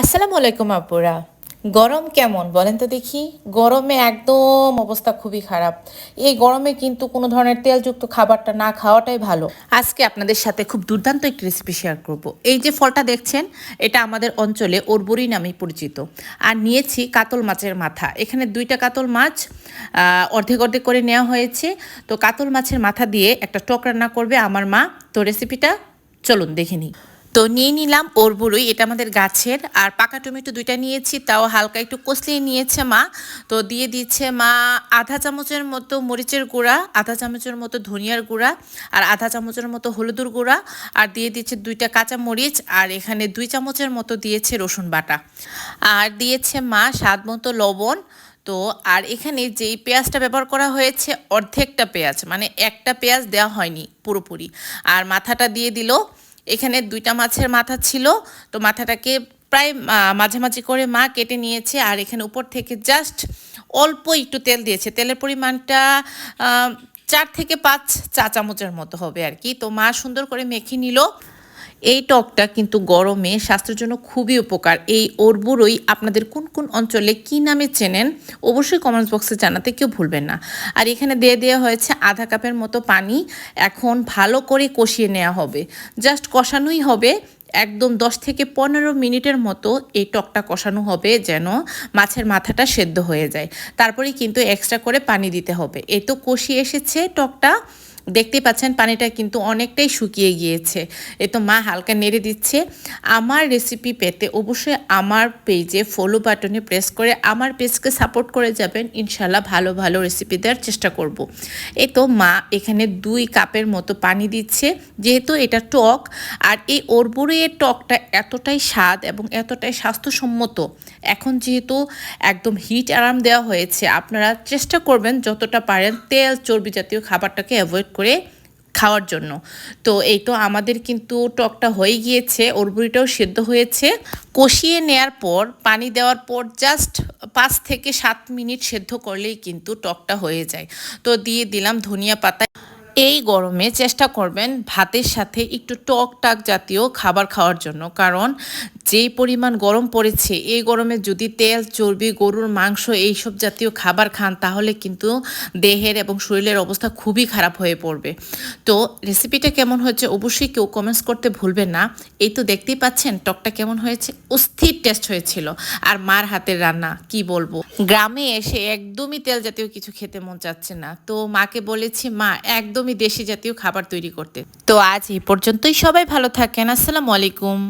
আসসালামু আলাইকুম আপুরা। গরম কেমন? বলেন তো দেখি। গরমে একদম অবস্থা খুবই খারাপ। এই গরমে কিন্তু কোনো ধরনের তেলযুক্ত খাবারটা না খাওয়াটাই ভালো। আজকে আপনাদের সাথে খুব দুর্দান্ত একটি রেসিপি শেয়ার করব। এই যে ফলটা দেখছেন, এটা আমাদের অঞ্চলে ওরবরি নামেই পরিচিত। আর নিয়েছি কাতল মাছের মাথা। এখানে দুইটা কাতল মাছ অর্ধেক অর্ধেক করে নেওয়া হয়েছে। তো কাতল মাছের মাথা দিয়ে একটা টক রান্না করবে আমার মা। তো রেসিপিটা চলুন দেখে নিই। তো নিয়ে নিলাম ওর বুড়োই এটা আমাদের গাছের। আর পাকা টমেটো দুইটা নিয়েছি, তাও হালকা একটু কষলিয়ে নিয়েছে মা। তো দিয়ে দিচ্ছে মা আধা চামচের মতো মরিচের গুঁড়া, আধা চামচের মতো ধনিয়ার গুঁড়া, আর আধা চামচের মতো হলুদের গুঁড়া। আর দিয়ে দিচ্ছে দুইটা কাঁচা মরিচ, আর এখানে দুই চামচের মতো দিয়েছে রসুন বাটা। আর দিয়েছে মা স্বাদ মতো লবণ। তো আর এখানে যেই পেঁয়াজটা ব্যবহার করা হয়েছে, অর্ধেকটা পেঁয়াজ মানে একটা পেঁয়াজ দেওয়া হয়নি পুরোপুরি। আর মাথাটা দিয়ে দিল এখানে দুইটা মাছের মাথা ছিল, তো মাথাটাকে প্রায় মাঝে মাঝামাঝি করে মা কেটে নিয়েছে আর এখানে উপর থেকে জাস্ট অল্প একটু তেল দিয়েছে। তেলের পরিমাণটা চার থেকে পাঁচ চা চামচের মতো হবে আর কি। তো মা সুন্দর করে মেখে নিল। এই টকটা কিন্তু গরমে স্বাস্থ্যের জন্য খুবই উপকার। এই ওরবুরই আপনাদের কোন কোন অঞ্চলে কি নামে চেনেন অবশ্যই কমেন্টস বক্সে জানাতে কেউ ভুলবেন না। আর এখানে দিয়ে দেওয়া হয়েছে আধা কাপের মতো পানি। এখন ভালো করে কষিয়ে নেওয়া হবে। জাস্ট কষানোই হবে। একদম দশ থেকে পনেরো মিনিটের মতো এই টকটা কষানো হবে যেন মাছের মাথাটা সেদ্ধ হয়ে যায়। তারপরেই কিন্তু এক্সট্রা করে পানি দিতে হবে। এই তো কষিয়ে এসেছে টকটা। দেখতেই পাচ্ছেন পানিটা কিন্তু অনেকটাই শুকিয়ে গিয়েছে। এ তো মা হালকা নেড়ে দিচ্ছে। আমার রেসিপি পেতে অবশ্যই আমার পেজে ফলো বাটনে প্রেস করে আমার পেজকে সাপোর্ট করে যাবেন। ইনশাল্লাহ ভালো ভালো রেসিপি দেওয়ার চেষ্টা করব। এ তো মা এখানে দুই কাপের মতো পানি দিচ্ছে। যেহেতু এটা টক, আর এই ওরবুরের টকটা এতটাই স্বাদ এবং এতটাই স্বাস্থ্যসম্মত এখন যেহেতু একদম হিট আরাম দেওয়া হয়েছে, আপনারা চেষ্টা করবেন যতটা পারেন তেল চর্বি জাতীয় খাবারটাকে অ্যাভয়েড করে খাওয়ার জন্য। তো এই তো আমাদের কিন্তু টকটা হয়ে গিয়েছে ওরবুড়িটাও সেদ্ধ হয়েছে। কষিয়ে নেয়ার পর, পানি দেওয়ার পর জাস্ট পাঁচ থেকে সাত মিনিট সেদ্ধ করলেই কিন্তু টকটা হয়ে যায়। তো দিয়ে দিলাম ধনিয়া পাতা। এই গরমে চেষ্টা করবেন ভাতের সাথে একটু টক টাক জাতীয় খাবার খাওয়ার জন্য। কারণ যেই পরিমাণ গরম পড়েছে, এই গরমে যদি তেল, চর্বি, গরুর মাংস এইসব জাতীয় খাবার খান, তাহলে কিন্তু দেহের এবং শরীরের অবস্থা খুবই খারাপ হয়ে পড়বে। তো রেসিপিটা কেমন হয়েছে অবশ্যই কেউ কমেন্টস করতে ভুলবেন না। এই তো দেখতেই পাচ্ছেন, টকটা কেমন হয়েছে? অস্থির টেস্ট হয়েছিল। আর মার হাতের রান্না, কি বলব? গ্রামে এসে একদমই তেল জাতীয় কিছু খেতে মন চাচ্ছে না। তো মাকে বলেছি, মা, একদমই দেশি জাতীয় খাবার তৈরি করতে। তো আজ এই পর্যন্তই সবাই ভালো থাকেন। আসসালামু আলাইকুম।